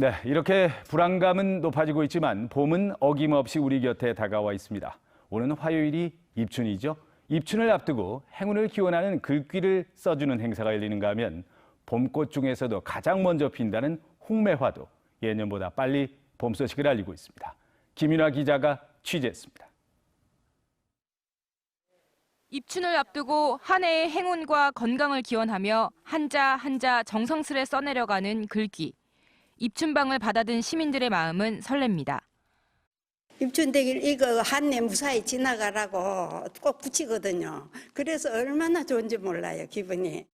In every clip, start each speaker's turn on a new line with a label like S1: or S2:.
S1: 네, 이렇게 불안감은 높아지고 있지만 봄은 어김없이 우리 곁에 다가와 있습니다. 오는 화요일이 입춘이죠. 입춘을 앞두고 행운을 기원하는 글귀를 써주는 행사가 열리는가 하면 봄꽃 중에서도 가장 먼저 핀다는 홍매화도 예년보다 빨리 봄 소식을 알리고 있습니다. 김윤아 기자가 취재했습니다.
S2: 입춘을 앞두고 한 해의 행운과 건강을 기원하며 한자 한자 정성스레 써내려가는 글귀. 입춘방을 받아든 시민들의 마음은 설렙니다.
S3: 입춘대길 이거 한해 무사히 지나가라고 꼭 붙이거든요. 그래서 얼마나 좋은지 몰라요, 기분이.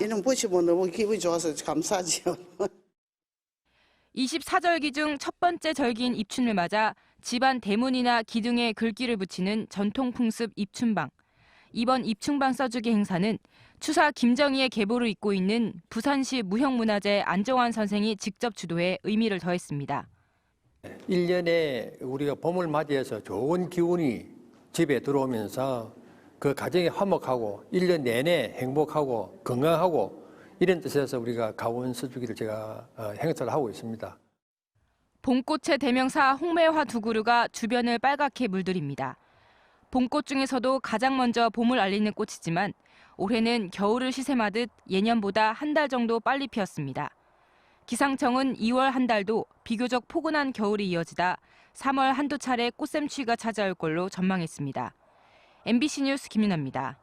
S4: 이런 보시면 너무 기분이 좋아서 감사하지요.
S2: 24절기 중 첫 번째 절기인 입춘을 맞아 집안 대문이나 기둥에 글귀를 붙이는 전통 풍습 입춘방. 이번 입춘방 써주기 행사는 추사 김정희의 계보를 잇고 있는 부산시 무형문화재 안정환 선생이 직접 주도해 의미를 더했습니다.
S5: 1년에 우리가 봄을 맞이해서 좋은 기운이 집에 들어오면서 그 가정이 화목하고 1년 내내 행복하고 건강하고 이런 뜻에서 우리가 가원 서주기를 제가 어, 행사를 하고 있습니다.
S2: 봄꽃의 대명사 홍매화 두 그루가 주변을 빨갛게 물들입니다. 봄꽃 중에서도 가장 먼저 봄을 알리는 꽃이지만 올해는 겨울을 시샘하듯 예년보다 한 달 정도 빨리 피었습니다. 기상청은 2월 한 달도 비교적 포근한 겨울이 이어지다 3월 한두 차례 꽃샘추위가 찾아올 걸로 전망했습니다. MBC 뉴스 김윤아입니다.